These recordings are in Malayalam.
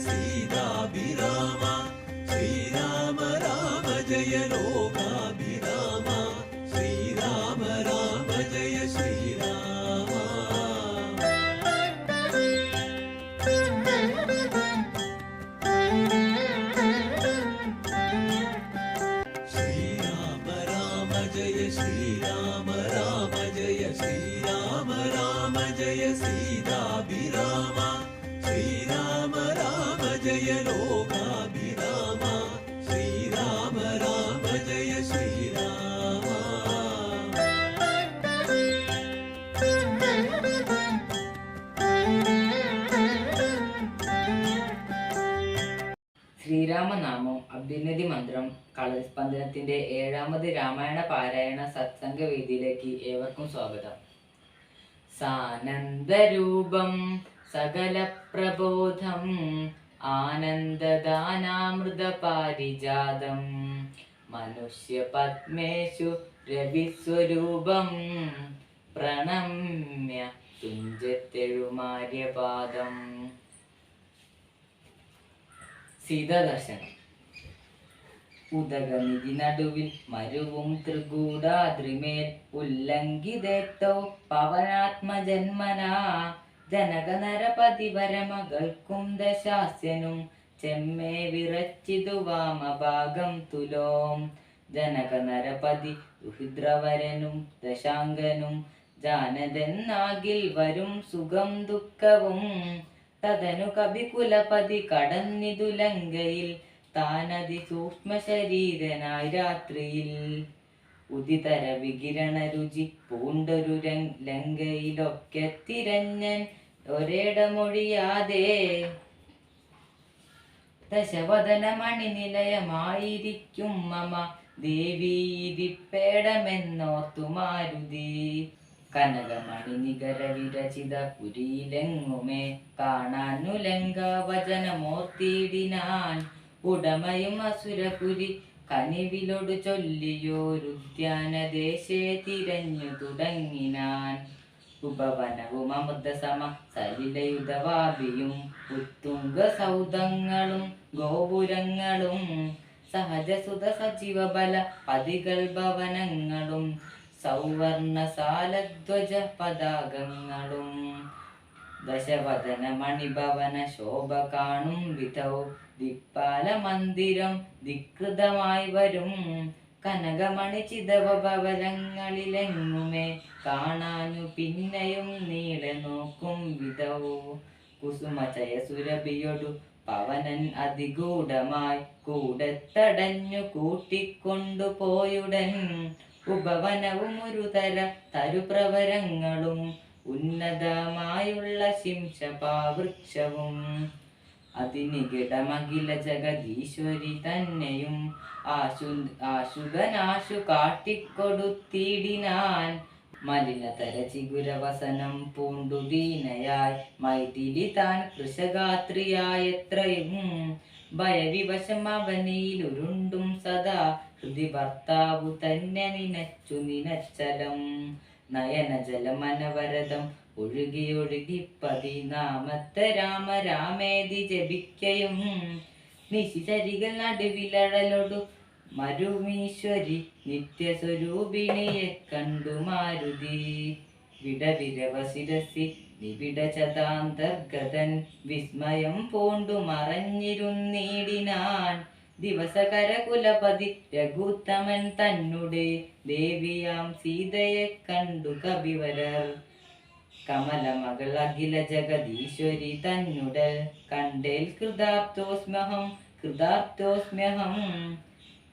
ജയ സീതാഭിരാമ ശ്രീരാമ രാമ ജയ ലോകാഭിരാമ ശ്രീരാമ രാമ ജയ ശ്രീരാമ ശ്രീരാമ രാമ ജയ ശ്രീരാമ രാമ ജയ ശ്രീരാമ രാമ ജയ സീതാഭിരാമ ജയ ശ്രീരാമ. ശ്രീരാമനാമം അഭ്യുന്നതി മന്ത്രം കളസ്പന്ദനത്തിന്റെ ഏഴാമത് രാമായണ പാരായണ സത്സംഗ വേദിയിലേക്ക് ഏവർക്കും സ്വാഗതം. സാനന്ദരൂപം സകല പ്രബോധം ആനന്ദദാനാമൃത മനുഷ്യപത്മേഷു മനുഷ്യ പത്മേഷു രവിസ്വരൂപം. പ്രണമ്യ തുഞ്ചത്തെഴുമാര്യപാദം. സീതാദർശനം. ഉദകനിധി നടുവിൽ മരുവും ത്രികൂടാദ്രിമേൽ ഉല്ലംഘിതേത്തോ പവനാത്മജന്മനാ. ജനകനരപതി വരമകൾക്കും ദശാസ്യനും ചെമ്മേ വിറച്ചിതു വാമഭാഗം തുലോം. ജനകനരപതി ദുഹിദ്രവരനും ദശാങ്കനും ജാനതെന്നാകിൽ വരും സുഖം ദുഃഖവും. തതനു കവികുലപതി കടന്നിതു ലങ്കയിൽ താനതി സൂക്ഷ്മ ശരീരനായി രാത്രിയിൽ. ഉദിതര വികിരണ രുചി പൂണ്ടൊരു ലങ്കയിലൊക്കെ തിരഞ്ഞൻ ഒരേടമൊഴിയാതെ. ദശവദന മണിനിലയമായിരിക്കും മമ ദേവീരിപ്പേടമെന്നോർത്തു മാരുതി കനകമണി നികര വിരചിത പുരിയിലെങ്ങുമേ കാണാനു ലങ്ക വചനമോർത്തിയിടിനാൻ ഉടമയും അസുരപുരി കനിവിലൊടു ചൊല്ലിയോരുദ്യാനദേശേ തിരഞ്ഞു തുടങ്ങിനാൻ. ഉപവനവും അമൃതസമ സലിലയുധവാപിയും ഉത്തുംഗ സൗധങ്ങളും ഗോപുരങ്ങളും സഹജസുത സജീവ ബല പതികൾ ഭവനങ്ങളും സൗവർണ സാലധ്വജ പതാകങ്ങളും. ദശവദന മണിഭവന ശോഭ കാണും വിധൗ. ദിക്പാല മന്ദിരം ധികൃതമായി വരും. കനകമണി ചിതവ ഭവനങ്ങളിലെങ്ങുമേ കാണാനു പിന്നെയും നീളെ നോക്കും വിധൗ. കുസുമചയ സുരഭിയൊടു പവനൻ അതിഗൂഢമായി കൂടത്തടഞ്ഞു കൂട്ടിക്കൊണ്ടുപോയുടൻ ഉപവനവും ഒരു തര തരുപ്രവരങ്ങളും ഉന്നതമായുള്ള ശിംശപാവൃക്ഷവും. അതിനികിടമകില ജഗദീശ്വരി തന്നെയും ആശു ആശുഗനാശു കാട്ടിക്കൊടുത്തിടിനാൻ. മലിനതര ചിഗുരവസനം പൂണ്ടു ദീനയായി. മൈതിരി താൻ കൃഷഗാത്രിയായത്രയും. ഭയവിവശം അവനയിലുരുണ്ടും സദാ. ഹൃദി ഭർത്താവു തന്നെ നിനച്ചു നിനച്ചലം. നയനജലമനവരതം ഒഴുകി ഒഴുകി പതിനാമത്തെ രാമ രാമേതി ജപിക്കയും. നിശിചരികൾ നടുവിലഴലൊടു മരുമീശ്വരി നിത്യസ്വരൂപിണിയെ കണ്ടു മാരുതി. വിടവിരവ ശിരസി നിബിഡ ചതാന്തർഗതൻ വിസ്മയം പൂണ്ടു മറഞ്ഞിരുന്നീടിനാൻ. ദിവസകര കുലപതി രഘുത്തമൻ തന്നുടെ ദേവിയാം സീതയെ കണ്ടു കവിവരർ കമലമകൾ അഖില ജഗദീശ്വരി തന്നുടൽ കണ്ടേൽ കൃതാർത്ഥോസ്മ്യഹം കൃതാർത്ഥോസ്മ്യഹം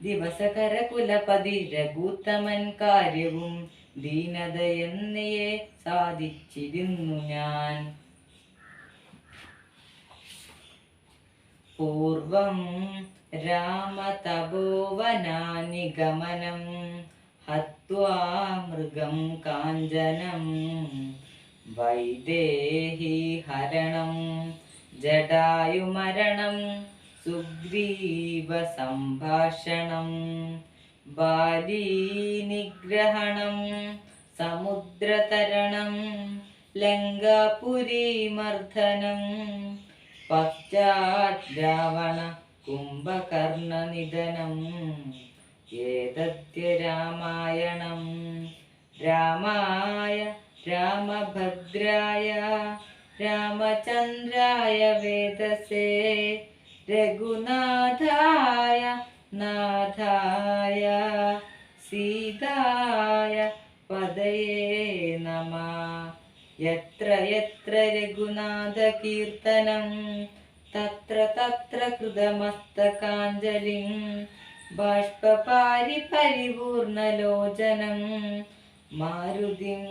ദിവസകര കുലപതി രഘുത്തമൻ കാര്യവും ദീനതയെന്നയെ സാധിച്ചിരുന്നു ഞാൻ. പൂർവം രാമതപോവനാനിഗമനം ഹത്വാ മൃഗം കാഞ്ചനം വൈദേഹി ഹരണം ജടായുമരണം സുഗ്രീവ സംഭാഷണം ബാലീനിഗ്രഹണം സമുദ്രതരണം ലങ്കാപുരീമർദ്ദനം പശ്ചാത് രാവണ കുംഭകർണനിധനം ഏതദ്യ രാമായണം രാമായ രാമഭദ്രായ രാമചന്ദ്രായ വേദസേ രഘുനാഥായ നാഥായ സീതായ പദയേ നമ. യത്ര യത്ര രഘുനാഥകീർത്തനം തത്ര തത്ര കൃതമസ്തകാഞ്ജലിം ബാഷ്പപാരി പരിപൂർണലോചനം മാരുതിം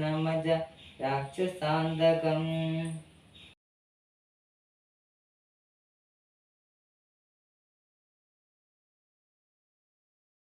നമജ രാക്ഷസാന്തകം.